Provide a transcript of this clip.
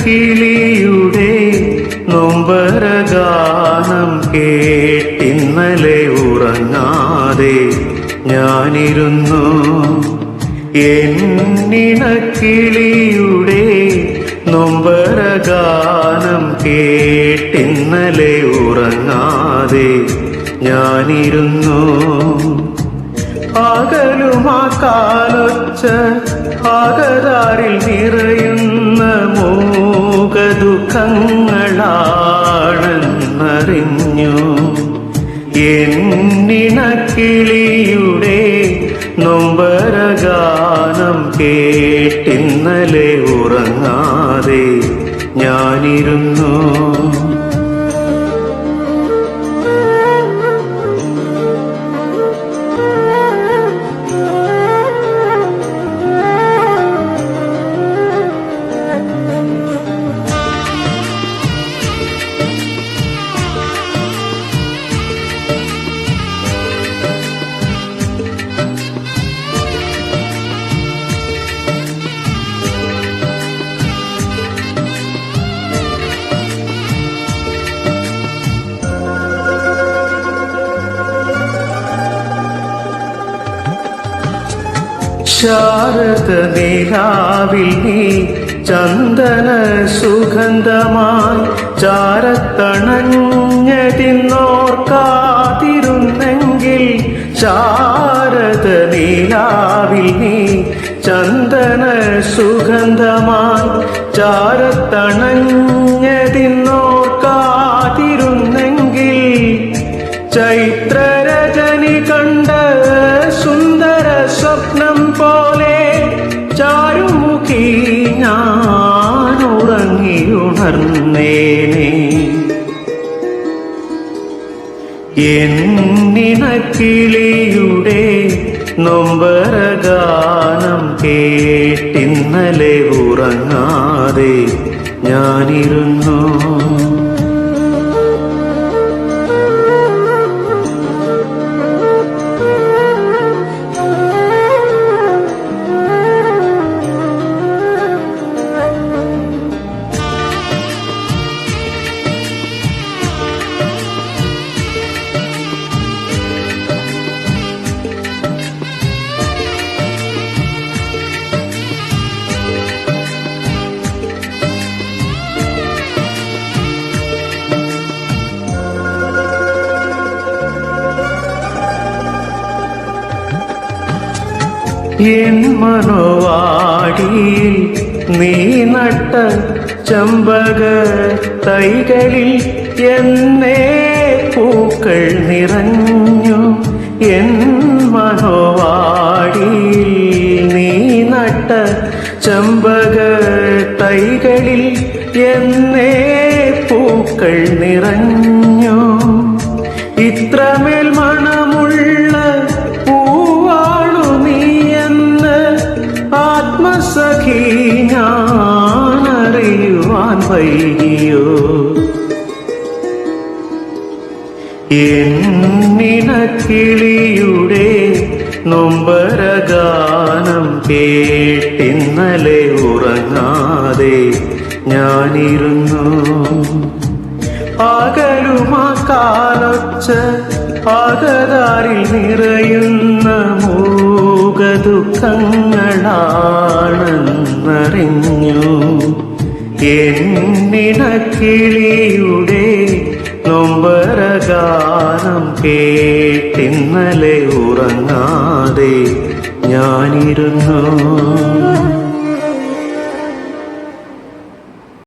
എന്നിണക്കിളിയുടെ നൊമ്പരഗാനം കേട്ടിന്നലെ ഉറങ്ങാതെ ഞാനിരുന്നു. എന്നിണക്കിളിയുടെ നൊമ്പരഗാനം കേട്ടിന്നലെ ഉറങ്ങാതെ ഞാനിരുന്നു. പകലുമാ കാലൊച്ച നിറയും മൂകദുഃഖങ്ങളാണെന്നറിഞ്ഞു എന്നിണക്കിളിയുടെ നൊമ്പരഗാനം കേട്ടിന്നലെ ഉറങ്ങാതെ ഞാനിരുന്നു. ശാരദ നിലാവിൽ നീ ചന്ദന സുഗന്ധമായി ചാരത്തണഞ്ഞതിന്നോർക്കാതിരുന്നെങ്കിൽ ശാരദ നിലാവിൽ നീ ചന്ദന സുഗന്ധമായി ചാരത്തണഞ്ഞതിന്നോർക്കാതിരുന്നെങ്കിൽ ചൈത്രരജനി ഉറങ്ങിയുണർന്നേനെ കിളിയുടെ നൊമ്പരഗാനം കേട്ടിന്നലെ ഉറങ്ങാതെ ഞാനിരുന്നു. എൻ നീ നട്ട ചമ്പക തൈകളിൽ എന്നേ പൂക്കൾ നിറഞ്ഞു. എൻ മനോവാടിയിൽ നീ നട്ട ചമ്പക തൈകളിൽ എന്നേ പൂക്കൾ നിറഞ്ഞു. ആത്മസഖി ഞാനറിയുവാൻ വൈകിയോ? എന്നിണക്കിളിയുടെ നൊമ്പരഗാനം കേട്ടിന്നലെ ഉറങ്ങാതെ ഞാനിരുന്നു. പകലുമാ കാലൊച്ച പകതാരിൽ നിറയുന്ന മൂകദുഃഖങ്ങളാണെന്നറിഞ്ഞു എന്നിണക്കിളിയുടെ നൊമ്പരഗാനം കേട്ടിന്നലെ ഉറങ്ങാതെ ഞാനിരുന്നു.